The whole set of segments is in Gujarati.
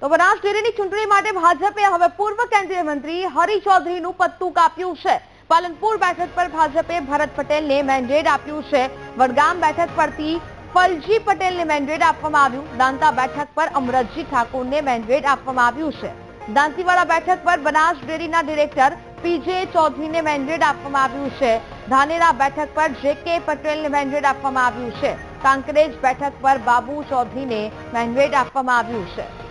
તો બનાસ ચૂંટણી માટે ભાજપે હવે પૂર્વ કેન્દ્રીય મંત્રી હરી ચૌધરીનું પત્તું કાપ્યું છે. પાલનપુર બેઠક પર ભાજપે ભરત પટેલને મેન્ડેટ આપ્યું છે. વડગામ બેઠક પરથી ફલજી પટેલને મેન્ડેટ આપવામાં આવ્યું. દાંતા બેઠક પર અમરતજી ઠાકોરને મેન્ડેટ આપવામાં આવ્યું છે. દાંતીવાડા બેઠક પર બનાસ ડેરીના ડિરેક્ટર પીજે ચૌધરીને મેન્ડેટ આપવામાં આવ્યું છે. ધાનેરા બેઠક પર જે કે પટેલને મેન્ડેટ આપવામાં આવ્યું છે. કાંકરેજ બેઠક પર બાબુ ચૌધરીને મેન્ડેટ આપવામાં આવ્યું છે.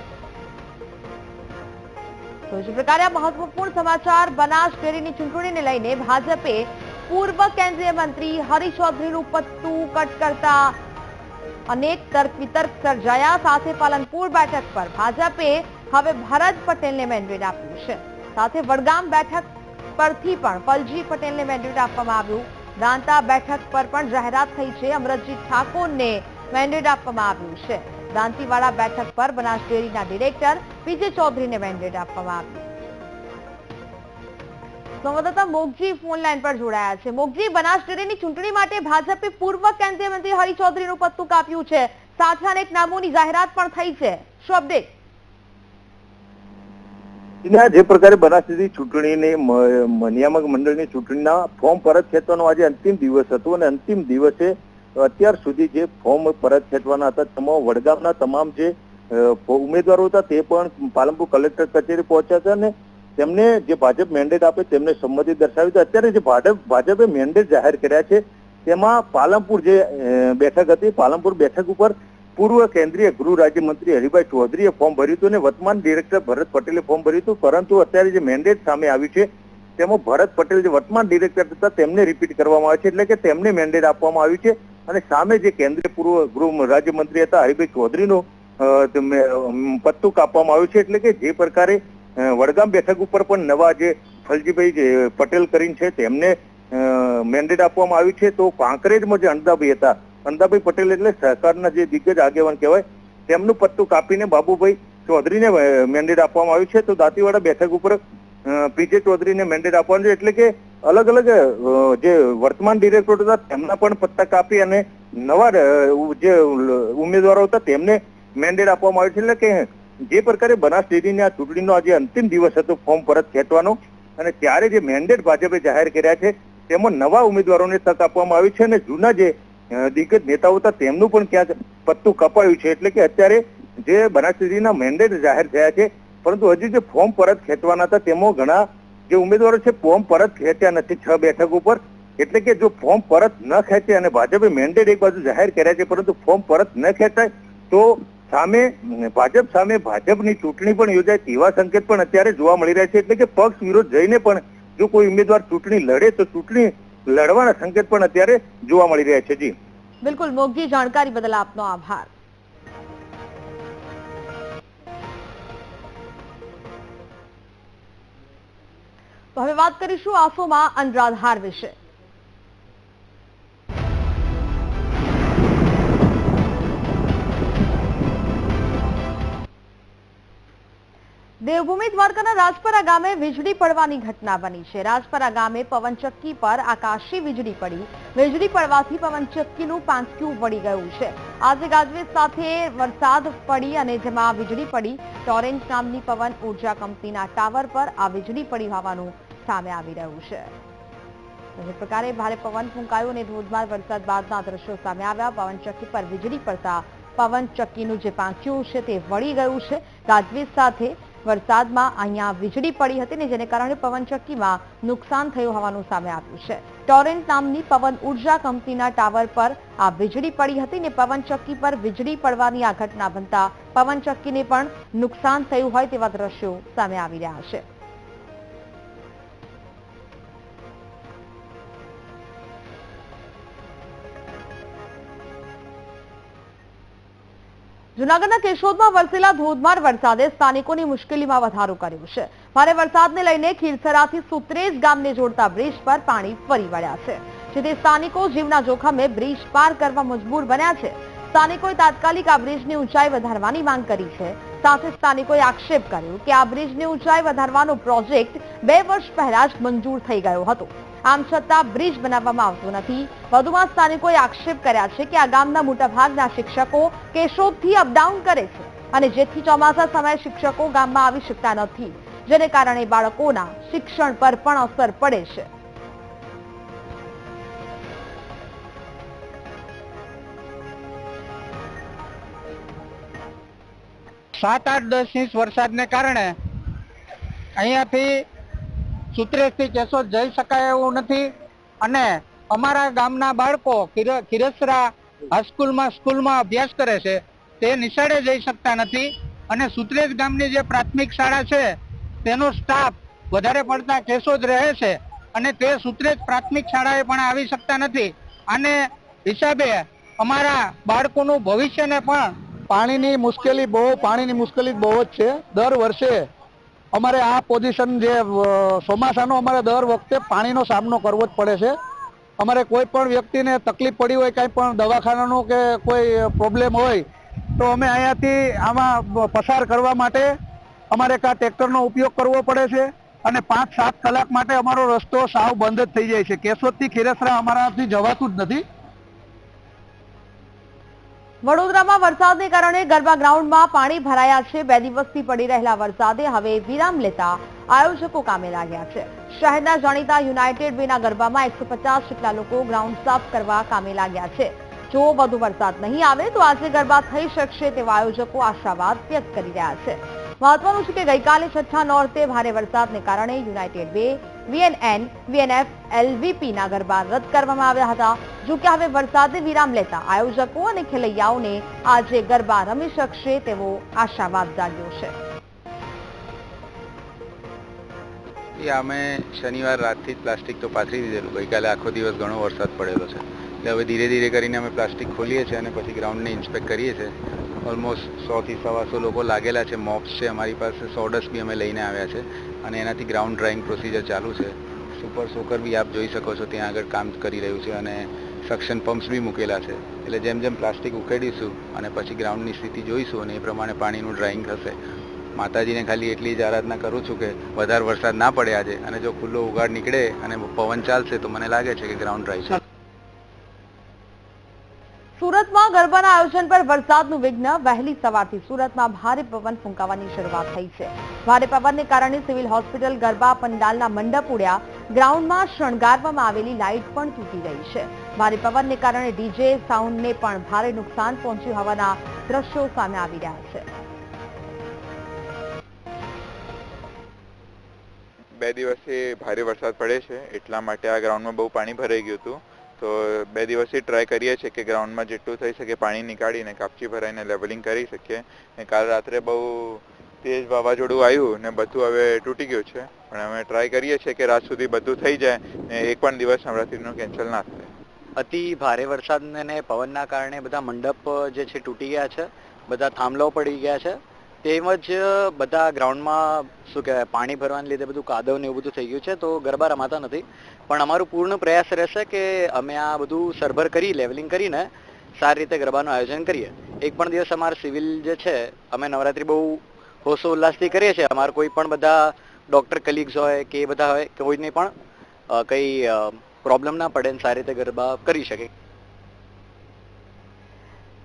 તો જે પ્રકારે મહત્વપૂર્ણ સમાચાર બનાસ ડેરીની ચૂંટણીને લઈને ભાજપે પૂર્વ કેન્દ્રીય મંત્રી હરી ચૌધરીનું પત્તું કટ કરતા અનેક તર્ક વિતર્ક સર્જાયા. સાથે પાલનપુર બેઠક પર ભાજપે હવે ભરત પટેલને મેન્ડેટ આપ્યું છે. સાથે વડગામ બેઠક પરથી પણ પલજી પટેલને મેન્ડેટ આપવામાં આવ્યું. દાંતા બેઠક પર પણ જાહેરાત થઈ છે. અમરતજી ઠાકોરને મેન્ડેટ આપવામાં આવ્યું છે. દાંતીવાડા બેઠક પર બનાસ ડેરીના ડિરેક્ટર વિજય ચૌધરીને મેન્ડેટ આપવામાં આવ્યું સંવાદદાતા મોગજી ફોન લાઈન પર જોડાયા છે. મોગજી બનાસ ડેરીની ચૂંટણી માટે ભાજપે પૂર્વ કેન્દ્રીય મંત્રી હરી ચૌધરીનું પત્તું કાપ્યું છે. સાથે અનેક નામોની જાહેરાત પણ થઈ છે. શું અપડેટ જે પ્રકારે બનાસની ચૂંટણીની મ- નિયામક મંડળની ચૂંટણીના ફોર્મ પરત ખેંચવાનો આજે અંતિમ દિવસ હતો અને અંતિમ દિવસે અત્યાર સુધી જે ફોર્મ પરત ખેંચવાના હતા તમામ વડગામના તમામ જે ઉમેદવારો હતા, તે પણ પાલનપુર કલેક્ટર કચેરી પહોંચ્યા હતા અને તેમને જે ભાજપ મેન્ડેટ આપે તેમને સંમતિ દર્શાવી હતી. અત્યારે જે ભાજપ, ભાજપે મેન્ડેટ જાહેર કર્યા છે, તેમાં પાલનપુર જે બેઠક હતી, પાલનપુર બેઠક ઉપર પૂર્વ કેન્દ્રીય ગૃહ રાજ્યમંત્રી હરિભાઈ ચૌધરીએ ફોર્મ ભર્યું હતું અને વર્તમાન ડિરેક્ટર ભરત પટેલે ફોર્મ ભર્યું હતું. પરંતુ અત્યારે જે મેન્ડેટ સામે આવ્યું છે, તેમાં ભરત પટેલ જે વર્તમાન ડિરેક્ટર હતા, તેમને રિપીટ કરવામાં આવે છે. એટલે કે તેમને મેન્ડેટ આપવામાં આવ્યું છે. અને સામે જે કેન્દ્રીય પૂર્વ ગૃહ રાજ્યમંત્રી હતા હરિભાઈ ચૌધરીનું પત્તું કાપવામાં આવ્યું છે એટલે કે જે પ્રકારે વડગામ બેઠક ઉપર પણ નવા જે ફલજીભાઈ પટેલ કરીને છે તેમને મેન્ડેટ આપવામાં આવ્યું છે. તો કાંકરેજમાં જે અંદાભાઈ હતા અંદાભાઈ પટેલ એટલે સહકારના જે દિગ્ગજ આગેવાન કહેવાય, તેમનું પત્તું કાપીને બાબુભાઈ ચૌધરીને મેન્ડેટ આપવામાં આવ્યું છે. તો દાંતીવાડા બેઠક ઉપર પીજે ચૌધરીને મેન્ડેટ આપવાનું છે. એટલે કે અલગ અલગ જે વર્તમાન ડિરેક્ટર હતા, તેમના પણ પત્તા કાપી અને નવા જે ઉમેદવારો હતા, તેમને મેન્ડેટ આપવામાં આવ્યું છે. એટલે કે જે પ્રકારે બનાસ ડેરીની આ ચૂંટણીનો આજે અંતિમ દિવસ હતો, ફોર્મ પરત ખેંચવાનો. અને ત્યારે જે મેન્ડેટ ભાજપે જાહેર કર્યા છે, તેમાં નવા ઉમેદવારોને તક આપવામાં આવી છે અને જૂના જે દિગ્ગજ નેતાઓ હતા, તેમનું પણ ક્યાંક પત્તું કપાયું છે. એટલે કે અત્યારે જે બનાસ ડેરીના મેન્ડેટ જાહેર થયા છે, પરંતુ હજી જે ફોર્મ પરત ખેંચવાના હતા, તેમાં ઘણા જે ઉમેદવારો છે, ફોર્મ પરત ખેંચ્યા નથી, છ બેઠક ઉપર. એટલે કે જો ફોર્મ પરત ન ખેંચે અને ભાજપે મેન્ડેટ એક બાજુ જાહેર કર્યા છે, પરંતુ ફોર્મ પરત ન ખેંચાય, તો સામે ભાજપ સામે ભાજપની ચૂંટણી પણ યોજાય તેવા સંકેત પણ અત્યારે જોવા મળી રહ્યા છે. એટલે કે પક્ષ વિરોધ જઈને પણ જો કોઈ ઉમેદવાર ચૂંટણી લડે, તો ચૂંટણી લડવાના સંકેત પણ અત્યારે જોવા મળી રહ્યા છે. જી. બિલકુલ, મોગજી, જાણકારી બદલ આપનો આભાર. તો હવે વાત કરીશું આસોમાં અનરાધાર વિશે. દેવભૂમિ દ્વારકાના રાજપરા ગામે વીજળી પડવાની ઘટના બની છે. રાજપરા ગામે પવનચક્કી પર આકાશી વીજળી પડી. વીજળી પડવાથી પવનચક્કીનું પાંચક્યું વળી ગયું છે. આજે ગાજવીજ સાથે વરસાદ પડી અને જેમાં વીજળી પડી. ટોરેન્ટ નામની પવન ઊર્જા કંપનીના ટાવર પર આ વીજળી પડી હોવાનું સામે આવી રહ્યું છે. જે પ્રકારે ભારે પવન ફૂંકાયો અને ધોધમાર વરસાદ બાદના દ્રશ્યો સામે આવ્યા. પવનચક્કી પર વીજળી પડતા પવનચક્કીનું જે પાંખ્યું છે તે વળી ગયું છે. ગાજવીજ સાથે વરસાદમાં અહીંયા વીજળી પડી હતી ને જેને કારણે પવનચક્કીમાં નુકસાન થયું હોવાનું સામે આવ્યું છે. ટોરેન્ટ નામની પવન ઊર્જા કંપનીના ટાવર પર આ વીજળી પડી હતી ને પવનચક્કી પર વીજળી પડવાની આ ઘટના બનતા પવનચક્કીને પણ નુકસાન થયું હોય તેવા દ્રશ્યો સામે આવી રહ્યા છે. જૂનાગઢના કેશોદમાં વરસેલા ધોધમાર વરસાદે સ્થાનિકોની મુશ્કેલીમાં વધારો કર્યો છે. ભારે વરસાદને લઈને ખીરસરાથી સુત્રેજ ગામને જોડતા બ્રિજ પર પાણી ફરી વળ્યા છે. જેથી સ્થાનિકો જીવના જોખમે બ્રિજ પાર કરવા મજબૂર બન્યા છે. સ્થાનિકોએ તાત્કાલિક આ બ્રિજની ઊંચાઈ વધારવાની માંગ કરી છે. સાથે સ્થાનિકોએ આક્ષેપ કર્યો કે આ બ્રિજની ઊંચાઈ વધારવાનો પ્રોજેક્ટ બે વર્ષ પહેલા જ મંજૂર થઈ ગયો હતો. આમ છતાં બ્રિજ બનાવવામાં આવતો નથી. વધુમાં સ્થાનિકોએ આક્ષેપ કર્યા છે કે આ ગામના મોટાભાગના શિક્ષકો કેશોદથી અપડાઉન કરે છે અને જેથી ચોમાસા સમયે શિક્ષકો ગામમાં આવી શકતા નથી, જેને કારણે બાળકોના શિક્ષણ પર પણ અસર પડે છે. સાત, આઠ, દસ ઇંચ વરસાદને કારણે અહીંયાથી સુત્રેજથી કેશોદ જઈ શકાય એવું નથી. અને અમારા ગામના બાળકો ખીર- ખીરસરા હાઈસ્કૂલમાં સ્કૂલમાં અભ્યાસ કરે છે. તે નિશાળે જઈ શકતા નથી. અને સુત્રેશ ગામની જે પ્રાથમિક શાળા છે, તેનો સ્ટાફ વધારે પડતા કેશોદ રહે છે. અને તે સુત્રેજ પ્રાથમિક શાળાએ પણ આવી શકતા નથી. અને હિસાબે અમારા બાળકોનું ભવિષ્યને પણ પાણીની મુશ્કેલી બહુ, પાણીની મુશ્કેલી બહુ જ છે. દર વર્ષે અમારે આ પોઝિશન જે ચોમાસાનો અમારે દર વખતે પાણીનો સામનો કરવો જ પડે છે. અમારે કોઈ પણ વ્યક્તિને તકલીફ પડી હોય, કાંઈ પણ દવાખાનાનો કે કોઈ પ્રોબ્લેમ હોય, તો અમે અહીંયાથી આમાં પસાર કરવા માટે અમારે કાં ટ્રેક્ટરનો ઉપયોગ કરવો પડે છે અને પાંચ સાત કલાક માટે અમારો રસ્તો સાવ બંધ જ થઈ જાય છે. કેશોદથી ખીરસરા અમારાથી જવાતું જ નથી. વડોદરામાં વરસાદને કારણે ગરબા ગ્રાઉન્ડમાં પાણી ભરાયા છે. બે દિવસથી પડી રહેલા વરસાદે હવે વિરામ લેતા આયોજકો કામે લાગ્યા છે. શહેરના જાણીતા યુનાઇટેડ વેના ગરબામાં એકસો પચાસ જેટલા લોકો ગ્રાઉન્ડ સાફ કરવા કામે લાગ્યા છે. જો વધુ વરસાદ નહીં આવે તો આજે ગરબા થઈ શકશે તેવા આયોજકો આશાવાદ વ્યક્ત કરી રહ્યા છે. મહત્વનું છે કે ગઈકાલે છઠ્ઠા નોર્તે ભારે વરસાદને કારણે united way VNN, VNF, LVP ના ગરબા રદ કરવામાં આવ્યા હતા. જો કે હવે વરસાદે વિરામ લેતા આયોજકો અને ખેલૈયાઓને આજે ગરબા રમી શકશે તેવો આશાવાદ જાગ્યો છે. અમે શનિવાર રાતથી પ્લાસ્ટિક તો પાથરી દીધેલું. ગઈકાલે આખો દિવસ ઘણો વરસાદ પડેલો છે. એટલે હવે ધીરે ધીરે કરીને અમે પ્લાસ્ટિક ખોલીએ છીએ અને પછી ગ્રાઉન્ડને ઇન્સ્પેક્ટ કરીએ છીએ. ઓલમોસ્ટ સોથી સવાસો લોકો લાગેલા છે. મોપ્સ છે અમારી પાસે. સોડસ બી અમે લઈને આવ્યા છે. અને એનાથી ગ્રાઉન્ડ ડ્રાઇંગ પ્રોસિજર ચાલુ છે. સુપર સોકર બી આપ જોઈ શકો છો, ત્યાં આગળ કામ કરી રહ્યું છે અને સક્શન પમ્પ્સ બી મૂકેલા છે. એટલે જેમ જેમ પ્લાસ્ટિક ઉખેડીશું અને પછી ગ્રાઉન્ડની સ્થિતિ જોઈશું અને એ પ્રમાણે પાણીનું ડ્રાઇંગ થશે. માતાજીને ખાલી એટલી જ આરાધના કરું છું કે વધારે વરસાદ ના પડે આજે અને જો ખુલ્લો ઉગાડ નીકળે અને પવન ચાલશે તો મને લાગે છે કે ગ્રાઉન્ડ ડ્રાય છે. સુરતમાં ગરબાના આયોજન પર વરસાદનું વિઘ્ન, વહેલી સવારથી સુરતમાં ભારે પવન ફૂંકાવાની શરૂઆત થઈ છે. ભારે પવનને કારણે સિવિલ હોસ્પિટલ ગરબા પંડાલના મંડપ ઉડ્યા. ગ્રાઉન્ડમાં શણગારવામાં આવેલી લાઇટ પણ તૂટી ગઈ છે. ભારે પવનને કારણે ડીજે સાઉન્ડને પણ ભારે નુકસાન પહોંચ્યું હોવાના દ્રશ્યો સામે આવી રહ્યા છે. બે દિવસથી ભારે વરસાદ પડે છે. એટલા માટે આ ગ્રાઉન્ડમાં બહુ પાણી ભરાઈ ગયું હતું. તો બે દિવસથી ટ્રાય કરીએ છીએ કે ગ્રાઉન્ડમાં જેટલું થઈ શકે પાણી નીકાળીને કાપચી ભરાઈને લેવલિંગ કરી શકીએ. ને કાલ રાત્રે બહુ તેજ વાવાઝોડું આવ્યું ને બધું હવે તૂટી ગયું છે. પણ અમે ટ્રાય કરીએ છીએ કે રાત સુધી બધું થઈ જાય ને એક પણ દિવસ નવરાત્રીનું કેન્સલ ના થાય. અતિ ભારે વરસાદ અને પવનના કારણે બધા મંડપ જે છે તૂટી ગયા છે. બધા થાંભલાઓ પડી ગયા છે. તેમજ બધા ગ્રાઉન્ડમાં શું કહેવાય, પાણી ભરવાને લીધે બધું કાદવ ને એવું બધું થઈ ગયું છે, તો ગરબા રમાતા નથી. પણ અમારું પૂર્ણ પ્રયાસ રહેશે કે અમે આ બધું સરભર કરી લેવલિંગ કરીને સારી રીતે ગરબાનું આયોજન કરીએ. એક પણ દિવસ અમારા સિવિલ જે છે, અમે નવરાત્રી બહુ હોસો ઉલ્લાસથી કરીએ છીએ. અમારે કોઈ પણ બધા ડૉક્ટર કલીગ્સ હોય કે એ બધા હોય કોઈને પણ કંઈ પ્રોબ્લેમ ના પડે ને સારી રીતે ગરબા કરી શકે.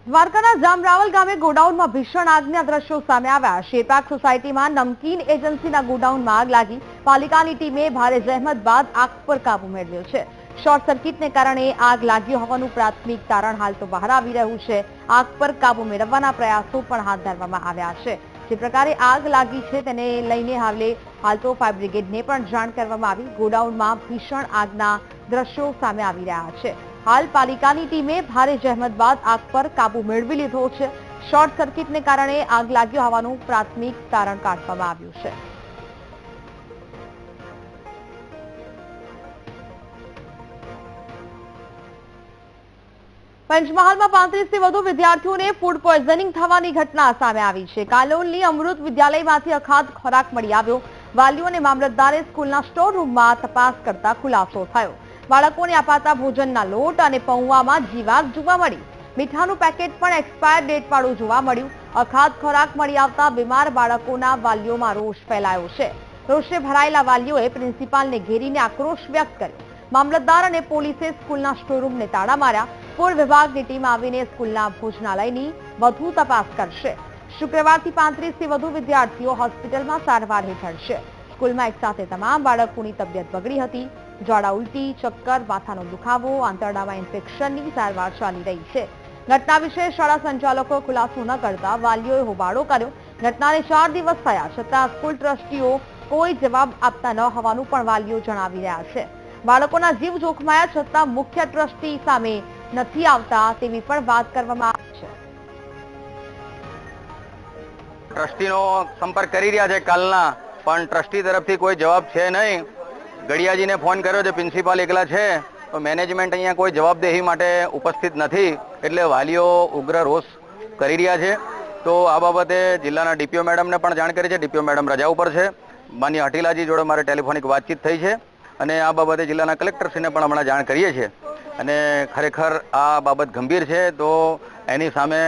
દ્વારકાના જામરાવલ ગામે ગોડાઉનમાં ભીષણ આગના દ્રશ્યો સામે આવ્યા. શેરપાક સોસાયટીમાં નમકીન એજન્સીના ગોડાઉનમાં આગ લાગી. પાલિકાની ટીમે ભારે જહેમત બાદ આગ પર કાબુ મેળવ્યો છે. શોર્ટ સર્કિટને કારણે આગ લાગ્યો હોવાનું પ્રાથમિક તારણ હાલ તો બહાર આવી રહ્યું છે. આગ પર કાબુ મેળવવાના પ્રયાસો પણ હાથ ધરવામાં આવ્યા છે. જે પ્રકારે આગ લાગી છે તેને લઈને હાલે હાલ તો ફાયર બ્રિગેડને પણ જાણ કરવામાં આવી. ગોડાઉનમાં ભીષણ આગના દ્રશ્યો સામે આવી રહ્યા છે. હાલ પાલિકાની ટીમે ભારે જહેમત બાદ આગ પર કાબુ મેળવી લીધો છે. શોર્ટ સર્કિટને કારણે આગ લાગ્યો હોવાનું પ્રાથમિક તારણ કાઢવામાં આવ્યું છે. પંચમહાલમાં પાંત્રીસથી વધુ વિદ્યાર્થીઓને ફૂડ પોઈઝનિંગ થવાની ઘટના સામે આવી છે. કાલોલની અમૃત વિદ્યાલયમાંથી અખાદ ખોરાક મળી આવ્યો. વાલીઓ અને મામલતદારે સ્કૂલના સ્ટોર રૂમમાં તપાસ કરતા ખુલાસો થયો. બાળકોને અપાતા ભોજનના લોટ અને પૌવામાં જીવાત જોવા મળી. મીઠાનું પેકેટ પણ એક્સપાયર ડેટ વાળું જોવા મળ્યું. અખાધ ખોરાક મળી આવતા બીમાર બાળકોના વાલીઓમાં રોષ ફેલાયો છે. રોષે ભરાયેલા વાલીઓએ પ્રિન્સિપાલને ઘેરીને આક્રોશ વ્યક્ત કર્યો. મામલતદાર અને પોલીસે સ્કૂલના સ્ટોરરૂમને તાળા માર્યા. ફૂડ વિભાગની ટીમ આવીને સ્કૂલના ભોજનાલયની વધુ તપાસ કરશે. શુક્રવારથી પાંત્રીસથી વધુ વિદ્યાર્થીઓ હોસ્પિટલમાં સારવાર હેઠળ છે. સ્કૂલમાં એક સાથે તમામ બાળકોની તબિયત બગડી હતી. ઝાડા ઉલટી, ચક્કર, માથાનો દુખાવો, આંતરડામાં ઇન્ફેક્શનની સારવાર ચાલી રહી છે. ઘટના વિશે શાળા સંચાલકો ખુલાસો ન કરતા વાલીઓએ હોબાળો કર્યો. ઘટનાને ચાર દિવસ થયા છતાં સ્કૂલ ટ્રસ્ટીઓ કોઈ જવાબ આપતા ન હોવાનું પણ વાલીઓ જણાવી રહ્યા છે. બાળકોના જીવ જોખમાયા છતાં મુખ્ય ટ્રસ્ટી સામે નથી આવતા તેવી પણ વાત કરવામાં આવી છે. ટ્રસ્ટીનો સંપર્ક કરી રહ્યા છે કાલના, પણ ટ્રસ્ટી તરફથી કોઈ જવાબ છે નહીં. ગડિયાજીને ફોન કર્યો છે, પ્રિન્સિપાલ એકલા છે, તો મેનેજમેન્ટ અહીંયા કોઈ જવાબદેહી માટે ઉપસ્થિત નથી, એટલે વાલીઓ ઉગ્ર રોષ કરી રહ્યા છે. તો આ બાબતે જિલ્લાના ડીપીઓ મેડમને પણ જાણ કરી છે, ડીપીઓ મેડમ રજા ઉપર છે. માન્ય હટીલાજી જોડે મારે ટેલિફોનિક વાતચીત થઈ છે અને આ બાબતે જિલ્લાના કલેક્ટરશ્રીને પણ હમણાં જાણ કરીએ છીએ. અને ખરેખર આ બાબત ગંભીર છે, તો એની સામે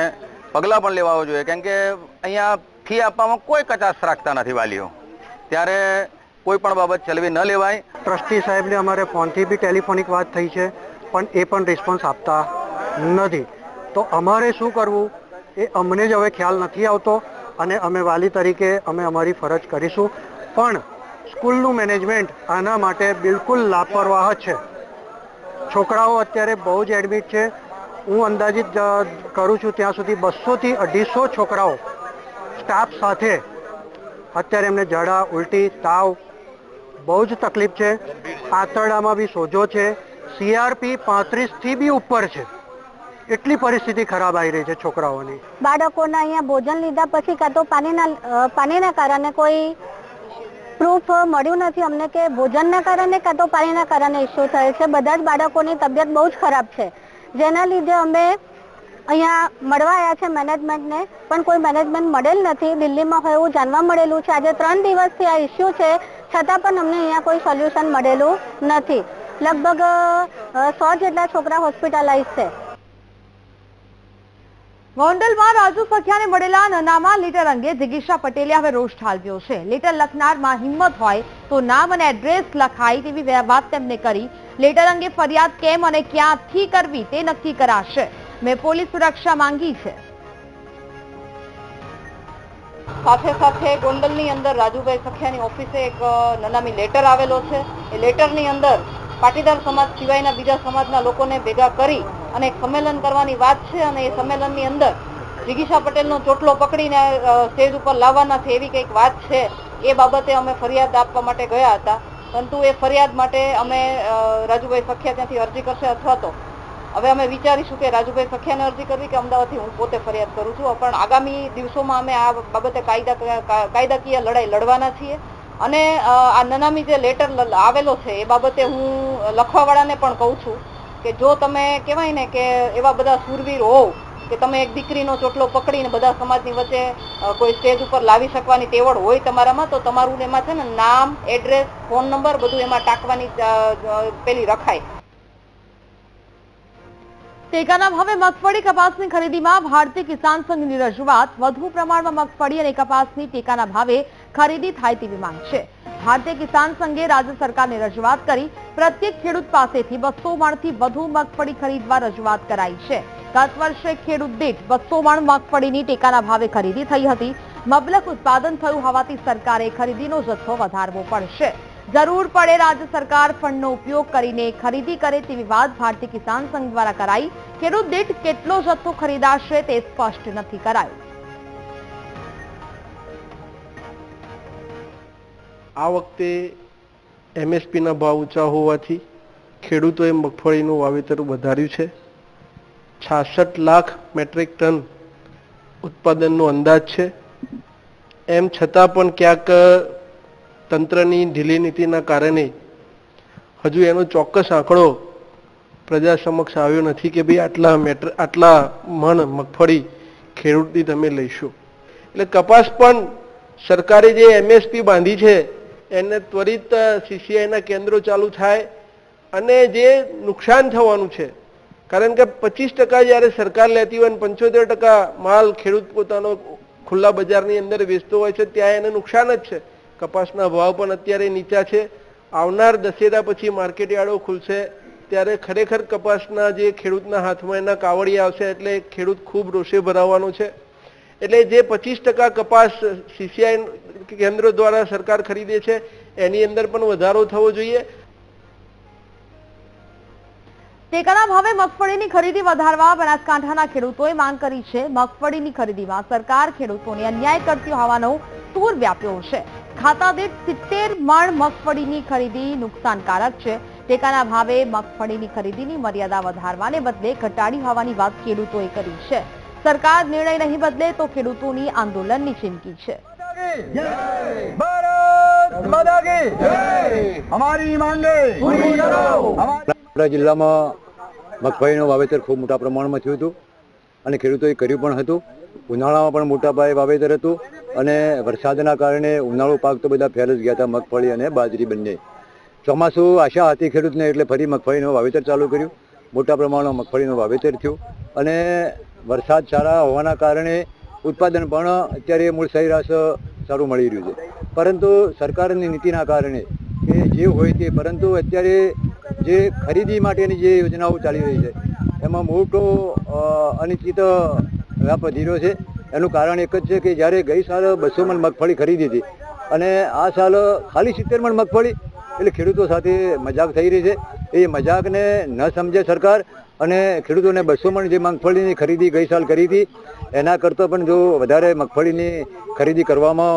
પગલાં પણ લેવા જોઈએ, કેમ કે અહીંયા ફી આપવામાં કોઈ કચાશ રાખતા નથી વાલીઓ. ત્યારે કોઈ પણ બાબત ચલવી ન લેવાય. ટ્રસ્ટી સાહેબને અમારે ફોનથી બી ટેલિફોનિક વાત થઈ છે, પણ એ પણ રિસ્પોન્સ આપતા નથી. તો અમારે શું કરવું? એ અમને જ હવે ખ્યાલ નથી આવતો અને અમે વાલી તરીકે અમે અમારી ફરજ કરીશું. પણ સ્કૂલનું મેનેજમેન્ટ આના માટે બિલકુલ લાપરવાહ છે. છોકરાઓ અત્યારે બહુ જ એડમિટ છે. હું અંદાજિત કરું છું ત્યાં સુધી બસોથી અઢીસો છોકરાઓ સ્ટાફ સાથે અત્યારે એમને ઝાડા ઉલટી, તાવ બહુ જ તકલીફ છે. આંતરડામાં બી સોજો છે. સીઆરપી પાંત્રીસથી બી ઉપર છે. એટલી પરિસ્થિતિ ખરાબ આવી રહી છે છોકરાઓની. બાળકોના અહીંયા ભોજન લીધા પછી કાં તો પાણીના પાણીના કારણે કોઈ પ્રૂફ મળ્યું નથી અમને કે ભોજનના કારણે કાં તો પાણીના કારણે ઇસ્યુ થયો છે. બધા જ બાળકોની તબિયત બહુ જ ખરાબ છે. જેના લીધે અમે અહીંયા મળવા આવ્યા છે મેનેજમેન્ટને, પણ કોઈ મેનેજમેન્ટ મળેલ નથી. દિલ્હીમાં હોય એવું જાણવા મળેલું છે. આજે ત્રણ દિવસથી આ ઇસ્યુ છે. છતાં પણ અમને અહીંયા કોઈ સોલ્યુશન મળેલું નથી. લગભગ સો જેટલા છોકરા હોસ્પિટલાઇઝ છે. ગોંડલમાં રાજુ સખિયાને મળેલા નાનામાં લીટર અંગે જિગીશા પટેલે હવે રોષ ઠાલવ્યો છે. લેટર લખનારમાં હિંમત હોય તો નામ અને એડ્રેસ લખાય તેવી વાત તેમને કરી. લેટર અંગે ફરિયાદ કેમ અને ક્યાંથી કરવી તે નક્કી કરાશે. મેં પોલીસ સુરક્ષા માંગી છે. સાથે સાથે ગોંડલની અંદર રાજુભાઈ સખિયાની ઓફિસે એક નનામી લેટર આવેલો છે. એ લેટરની અંદર પાટીદાર સમાજ સિવાયના બીજા સમાજના લોકોને ભેગા કરી અને એક સંમેલન કરવાની વાત છે અને એ સંમેલનની અંદર જિગીશા પટેલનો ચોટલો પકડીને સ્ટેજ ઉપર લાવવાના છે એવી કંઈક વાત છે. એ બાબતે અમે ફરિયાદ આપવા માટે ગયા હતા. પરંતુ એ ફરિયાદ માટે અમે રાજુભાઈ સખિયા ત્યાંથી અરજી કરશે અથવા તો હવે અમે વિચારીશું કે રાજુભાઈ સખિયાને અરજી કરવી કે અમદાવાદથી હું પોતે ફરિયાદ કરું છું. પણ આગામી દિવસોમાં અમે આ બાબતે કાયદા કાયદાકીય લડાઈ લડવાના છીએ. અને આ નનામી જે લેટર આવેલો છે, એ બાબતે હું લખવાવાળાને પણ કહું છું કે જો તમે કહેવાય ને કે એવા બધા સુરવીર હોવ કે તમે એક દીકરીનો ચોટલો પકડીને બધા સમાજની વચ્ચે કોઈ સ્ટેજ ઉપર લાવી શકવાની તેવડ હોય તમારામાં, તો તમારું એમાં છે ને નામ, એડ્રેસ, ફોન નંબર બધું એમાં ટાંકવાની પેલી રખાય. ટેકાના ભાવે મગફળી કપાસની ખરીદીમાં ભારતીય કિસાન સંઘની રજૂઆત. વધુ પ્રમાણમાં મગફળી અને કપાસની ટેકાના ભાવે ખરીદી થાય તેવી માંગ છે. ભારતીય કિસાન સંઘે રાજ્ય સરકારને રજૂઆત કરી પ્રત્યેક ખેડૂત પાસેથી બસો મણથી વધુ મગફળી ખરીદવા રજૂઆત કરાઈ છે. ગત વર્ષે ખેડૂત દીઠ બસો મણ મગફળીની ટેકાના ભાવે ખરીદી થઈ હતી. મબલક ઉત્પાદન થયું હોવાથી સરકારે ખરીદીનો જથ્થો વધારવો પડશે. જરૂર પડે રાજ્ય સરકાર ફંડનો ઉપયોગ કરીને ખરીદી કરે તેવી વાત ભારતીય કિસાન સંઘ દ્વારા કરાઈ. ખેડૂત દીઠ કેટલો જથ્થો ખરીદાશે તે સ્પષ્ટ નથી કરાયું. આ વખતે એમએસપીના ભાવ ઊંચા હોવાથી ખેડૂતોએ મગફળીનું વાવેતર વધાર્યું છે. છાસઠ લાખ મેટ્રિક ટન ઉત્પાદનનો અંદાજ છે. એમ છતાં પણ ક્યાંક તંત્રની ઢીલી નીતિના કારણે હજુ એનો ચોક્કસ આંકડો પ્રજા સમક્ષ આવ્યો નથી કે ભાઈ આટલા મેટર, આટલા મણ મગફળી ખેડૂતની તમે લઈશો. એટલે કપાસ પણ સરકારે જે એમએસપી બાંધી છે, એને ત્વરિત સીસીઆઈના કેન્દ્રો ચાલુ થાય અને જે નુકસાન થવાનું છે, કારણ કે પચીસ ટકા જ્યારે સરકાર લેતી હોય અને પંચોતેર ટકા માલ ખેડૂત પોતાનો ખુલ્લા બજારની અંદર વેચતો હોય છે, ત્યાં એને નુકસાન જ છે. કપાસના ભાવ પણ અત્યારે નીચા છે. આવનાર દશેરા પછી માર્કેટયાર્ડો ખુલશે. ત્યારે ખરેખર કપાસના જે ખેડૂતના હાથમાં એના કાવડી આવશે એટલે ખેડૂત ખૂબ રોષે ભરાવાનો છે. એટલે જે પચીસ કપાસ સીસીઆઈ કેન્દ્રો દ્વારા સરકાર ખરીદે છે, એની અંદર પણ વધારો થવો જોઈએ. ટેકાના ભાવે મગફળીની ખરીદી વધારવા બનાસકાંઠાના ખેડૂતોએ માંગ કરી છે. મગફળીની ખરીદીમાં સરકાર ખેડૂતોને અન્યાય કરતી હોવાનો સૂર વ્યાપ્યો છે. ખાતા દીઠ સિત્તેર મણ મગફળીની ખરીદી નુકસાનકારક છે. ટેકાના ભાવે મગફળીની ખરીદીની મર્યાદા વધારવાને બદલે ઘટાડી હોવાની વાત ખેડૂતોએ કરી છે. સરકાર નિર્ણય નહીં બદલે તો ખેડૂતોની આંદોલનની ચીમકી છે. જિલ્લામાં મગફળીનું વાવેતર ખૂબ મોટા પ્રમાણમાં થયું હતું અને ખેડૂતોએ કર્યું પણ હતું. ઉનાળામાં પણ મોટા પાયે વાવેતર હતું અને વરસાદના કારણે ઉનાળો પાક તો બધા ફેલ જ ગયા હતા, મગફળી અને બાજરી બંને. ચોમાસું આશા હતી ખેડૂતને, એટલે ફરી મગફળીનું વાવેતર ચાલુ કર્યું. મોટા પ્રમાણમાં મગફળીનું વાવેતર થયું અને વરસાદ સારા હોવાના કારણે ઉત્પાદન પણ અત્યારે મૂળ સરેરાશ સારું મળી રહ્યું છે. પરંતુ સરકારની નીતિના કારણે કે જે હોય તે, પરંતુ અત્યારે જે ખરીદી માટેની જે યોજનાઓ ચાલી રહી છે, એમાં મોટો અનિશ્ચિત વ્યાપ વધી રહ્યો છે. એનું કારણ એક જ છે કે જ્યારે ગઈ સાલ બસો મણ મગફળી ખરીદી હતી અને આ સાલ ખાલી સિત્તેર મણ મગફળી, એટલે ખેડૂતો સાથે મજાક થઈ રહી છે. એ મજાકને ન સમજે સરકાર અને ખેડૂતોને બસો મણ જે મગફળીની ખરીદી ગઈ સાલ કરી હતી, એના કરતાં પણ જો વધારે મગફળીની ખરીદી કરવામાં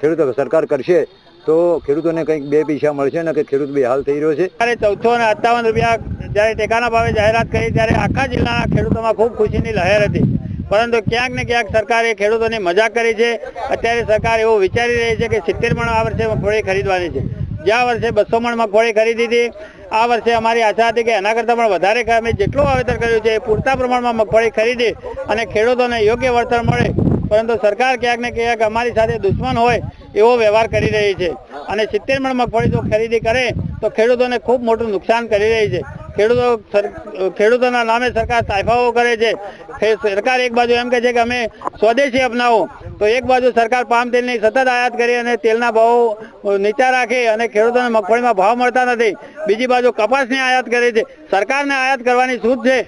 ખેડૂતો સરકાર કરશે, તો ખેડૂતોને કંઈક બે પૈસા મળશે ને કે ખેડૂત બેહાલ થઈ રહ્યો છે. ત્યારે ચૌદસો અને અત્તાવન રૂપિયા જ્યારે ટેકાના ભાવે જાહેરાત કરી, ત્યારે આખા જિલ્લાના ખેડૂતોમાં ખૂબ ખુશીની લહેર હતી. પરંતુ ક્યાંક ને ક્યાંક સરકારે ખેડૂતોની મજાક કરી છે. અત્યારે સરકાર એવું વિચારી રહી છે કે સિત્તેર મણ આ વર્ષે મગફળી ખરીદવાની છે. જ્યાં વર્ષે બસો મણ મગફળી ખરીદી હતી, આ વર્ષે અમારી આશા હતી કે એના કરતાં પણ વધારે અમે જેટલું વાવેતર કર્યું છે એ પૂરતા પ્રમાણમાં મગફળી ખરીદી અને ખેડૂતોને યોગ્ય વળતર મળે. પરંતુ સરકાર ક્યાંક ને ક્યાંક અમારી સાથે દુશ્મન હોય એવો વ્યવહાર કરી રહી છે. અને સિત્તેર મણ મગફળી જો ખરીદી કરે, તો ખેડૂતોને ખૂબ મોટું નુકસાન કરી રહી છે. ખેડૂતો ખેડૂતોના નામે સરકાર તાયફાઓ કરે છે. સરકાર એક બાજુ એમ કહે છે કે અમે સ્વદેશી અપનાવો, તો એક બાજુ સરકાર પામ તેલની સતત આયાત કરી અને તેલના ભાવ નીચા રાખે અને ખેડૂતોને મગફળીમાં ભાવ મળતા નથી. બીજી બાજુ કપાસની આયાત કરે છે. સરકારને આયાત કરવાની છૂટ છે.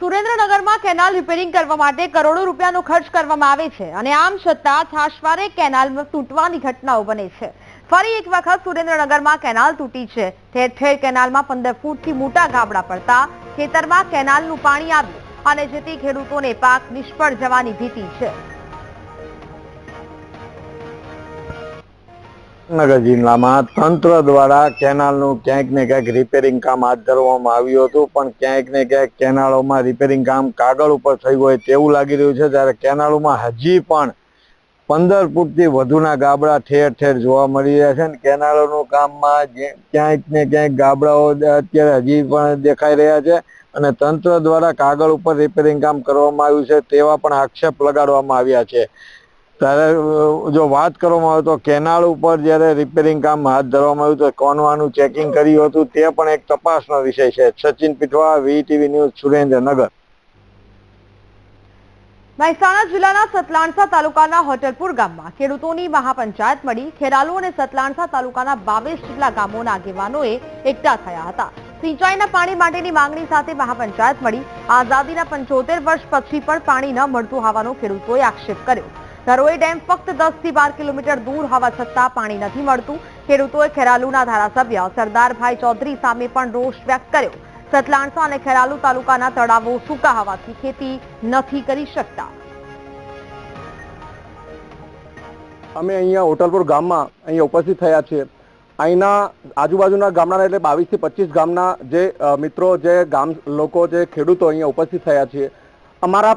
સુરેન્દ્રનગરમાં કેનાલ રિપેરિંગ કરવા માટે કરોડો રૂપિયાનો ખર્ચ કરવામાં આવે છે અને આમ છતાં છાશવારે કેનાલ તૂટવાની ઘટનાઓ બને છે. ફરી એક વખત સુરેન્દ્રનગરમાં કેનાલ તૂટી છે. ઠેર ઠેર કેનાલમાં પંદર ફૂટથી મોટા ગાબડા પડતા ખેતરમાં કેનાલનું પાણી આવ્યું અને જેથી ખેડૂતોને પાક નિષ્ફળ જવાની ભીતિ છે. નગર જિલ્લામાં તંત્ર દ્વારા કેનાલનું ક્યાંક ને ક્યાંક રિપેરિંગ કામ હાથ ધરવામાં આવ્યું હતું, પણ ક્યાંક ને ક્યાંક કેનાલોમાં રિપેરિંગ કામ કાગળ ઉપર થયું હોય તેવું લાગી રહ્યું છે ત્યારે કેનાલોમાં હજી પણ પંદર ફૂટથી વધુના ગાબડા ઠેર ઠેર જોવા મળી રહ્યા છે અને કેનાલોનું કામમાં ક્યાંક ને ક્યાંક ગાબડાઓ અત્યારે હજી પણ દેખાઈ રહ્યા છે અને તંત્ર દ્વારા કાગળ ઉપર રિપેરિંગ કામ કરવામાં આવ્યું છે તેવા પણ આક્ષેપ લગાડવામાં આવ્યા છે. ત્યારે જો વાત કરવામાં આવે તો કેનાલ ઉપર જ્યારે રિપેરિંગ કામ હાથ ધરવામાં આવ્યું તો કોનવાનું ચેકિંગ કર્યું હતું તે પણ એક તપાસનો વિષય છે. Sachin Pithva VTV news Surendranagar. Mehsana જિલ્લાના સતલાણસા તાલુકાના હોટલપુર ગામમાં ખેડૂતોની મહાપંચાયત મળી ખેરાલુ અને સતલાણસા તાલુકાના બાવીસ જેટલા ગામોના આગેવાનોએ એકઠા થયા હતા. સિંચાઈના પાણી માટેની માંગણી સાથે મહાપંચાયત મળી. આઝાદીના પંચોતેર વર્ષ પછી પણ પાણી ન મળતું હોવાનો ખેડૂતોએ આક્ષેપ કર્યો. ધરોઈ ડેમ ફક્ત દસથી બાર કિલોમીટર દૂર હોવા છતાં પાણી નથી મળતું. ખેડૂતોએ ખેરાલુના ધારાસભ્ય સરદારભાઈ ચૌધરી સામે પણ રોષ વ્યક્ત કર્યો. સતલાણસા અને ખેરાલુ તાલુકાના તળાવો સૂકા હોવાથી ખેતી નથી કરી શકતા. અમે અહીંયા હોટલપુર ગામમાં અહીંયા ઉપસ્થિત થયા છીએ. અહીંના આજુબાજુના ગામના એટલે બાવીસથી પચીસ ગામના જે મિત્રો, જે ગામ લોકો, જે ખેડૂતો અહીંયા ઉપસ્થિત થયા છીએ. અમારા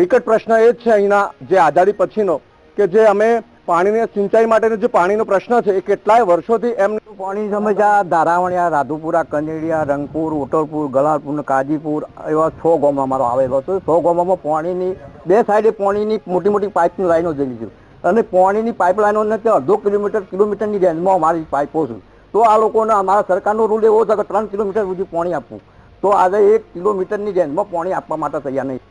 વિકટ પ્રશ્ન એ જ છે અહીંના જે આઝાદી પછીનો કે જે અમે પાણીની સિંચાઈ માટેનો જે પાણીનો પ્રશ્ન છે, એ કેટલાય વર્ષોથી એમ પાણી સમસ્યા ધારાવણિયા, રાધુપુરા કંજેડિયા રંગપુર ઓટલપુર ગલાલપુર કાજીપુર એવા સો ગામમાં અમારો આવેલો છે. સો ગામમાં પાણીની, બે સાઈડે પાણીની મોટી મોટી પાઇપની લાઈનો જઈ છે. અને પાણીની પાઇપલાઈનો નથી અડધો કિલોમીટર, કિલોમીટરની રેન્જમાં અમારી પાઇપો છે. તો આ લોકોને અમારા સરકારનો રૂલ એવો છે કે ત્રણ કિલોમીટર સુધી પાણી આપવું. તો આજે એક કિલોમીટરની રેન્જમાં પાણી આપવા માટે તૈયાર નહીં.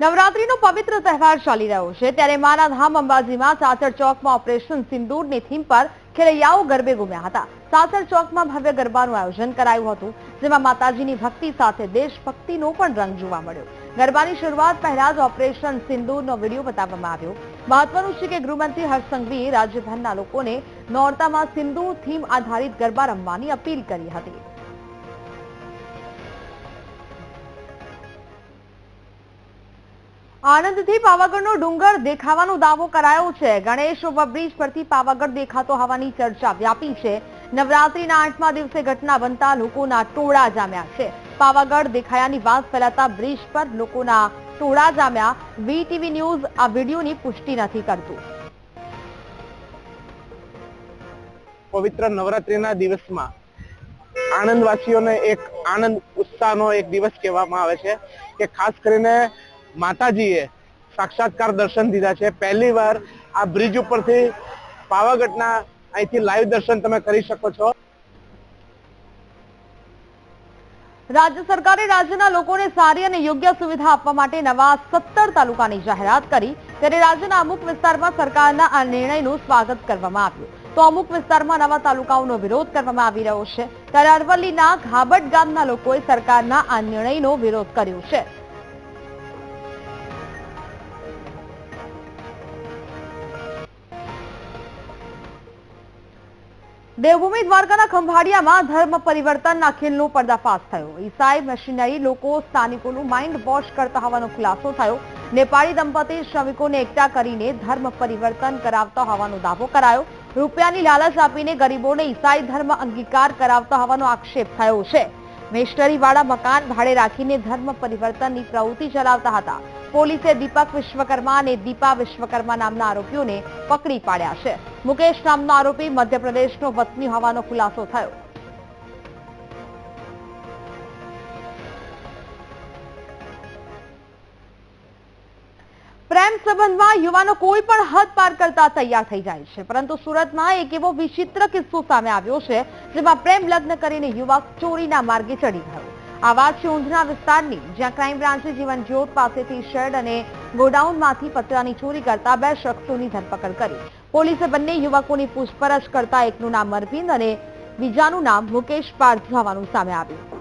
નવરાત્રીનો પવિત્ર તહેવાર ચાલી રહ્યો છે ત્યારે માના ધામ અંબાજીમાં સાસર ચોકમાં ઓપરેશન સિંદૂરની થીમ પર ખેલૈયાઓ ગરબે ગુમ્યા હતા. સાસર ચોકમાં ભવ્ય ગરબાનું આયોજન કરાયું હતું, જેમાં માતાજીની ભક્તિ સાથે દેશભક્તિનો પણ રંગ જોવા મળ્યો. ગરબાની શરૂઆત પહેલા જ ઓપરેશન સિંદૂરનો વીડિયો બતાવવામાં આવ્યો. મહત્વનું છે કે ગૃહમંત્રી હર્ષસંઘવીએ રાજ્યભરના લોકોને નોરતામાં સિંદૂર થીમ આધારિત ગરબા રમવાની અપીલ કરી હતી. આણંદથી પાવાગઢનો ડુંગર દેખાવાનો દાવો કરાયો છે. ગણેશ ઓવરબ્રિજ પરથી પાવાગઢ દેખાતો હોવાની ચર્ચા વ્યાપી છે. નવરાત્રીના આઠમા દિવસે ઘટના બનતા લોકોના ટોળા જામ્યા છે. પાવાગઢ દેખાયાની વાત ફેલાતા બ્રિજ પર લોકોના ટોળા જામ્યા. વીટીવી ન્યૂઝ આ વિડીયોની પુષ્ટિ નથી કરતું. પવિત્ર નવરાત્રીના દિવસમાં આણંદવાસીઓને એક આનંદ ઉત્સાહનો એક દિવસ કહેવામાં આવે છે કે ખાસ કરીને માતાજીએ સાક્ષાત્કાર દર્શન દીધા છે. પહેલી વાર આ બ્રિજ ઉપરથી પાવાગઢના અહીંથી લાઈવ દર્શન તમે કરી શકો છો. રાજ્ય સરકારે રાજ્યના લોકોને સારી અને યોગ્ય સુવિધા આપવા માટે નવા સત્તર તાલુકાની જાહેરાત કરી. ત્યારે રાજ્યના અમુક વિસ્તારમાં સરકારના આ નિર્ણયનું સ્વાગત કરવામાં આવ્યું. તો અમુક વિસ્તારમાં નવા તાલુકાઓનો વિરોધ કરવામાં આવી રહ્યો છે. ત્યારે અરવલ્લીના ઘાબટ ગામના લોકોએ સરકારના આ નિર્ણયનો વિરોધ કર્યો છે. દેવભૂમિ દ્વારકાના ખંભાળિયામાં ધર્મ પરિવર્તનના ખેલનો પર્દાફાશ થયો. ઈસાઈ મશીનરી લોકો સ્થાનિકોનું માઇન્ડ વોશ કરતા હોવાનો ખુલાસો થયો. નેપાળી દંપતી શ્રમિકોને એકઠા કરીને ધર્મ પરિવર્તન કરાવતા હોવાનો દાવો કરાયો. રૂપિયાની લાલચ આપીને ગરીબોને ઈસાઈ ધર્મ અંગીકાર કરાવતા હોવાનો આક્ષેપ થયો છે. મેશનરીવાળા મકાન ભાડે રાખીને ધર્મ પરિવર્તનની પ્રવૃત્તિ ચલાવતા હતા. પોલીસે દીપક વિશ્વકર્મા અને દીપા વિશ્વકર્મા નામના આરોપીઓને પકડી પાડ્યા છે. મુકેશ નામનો આરોપી મધ્યપ્રદેશનો વતની હોવાનો ખુલાસો થયો. પ્રેમ સંબંધમાં યુવાનો કોઈ પણ હદ પાર કરતા તૈયાર થઈ જાય છે. પરંતુ સુરતમાં એક એવો વિચિત્ર કિસ્સો સામે આવ્યો છે, જેમાં પ્રેમ લગ્ન કરીને યુવક ચોરીના માર્ગે ચડી ગયો. આ વાત છે ઊંધના વિસ્તારની, જ્યાં ક્રાઇમ બ્રાન્ચે જીવન જ્યોત પાસેથી શેડ અને ગોડાઉનમાંથી પતરાની ચોરી કરતા બે શખ્સોની ધરપકડ કરી. પોલીસે બંને યુવકોની પૂછપરછ કરતા એકનું નામ અરવિંદ અને બીજાનું નામ મુકેશ પાર્થ હોવાનું સામે આવ્યું.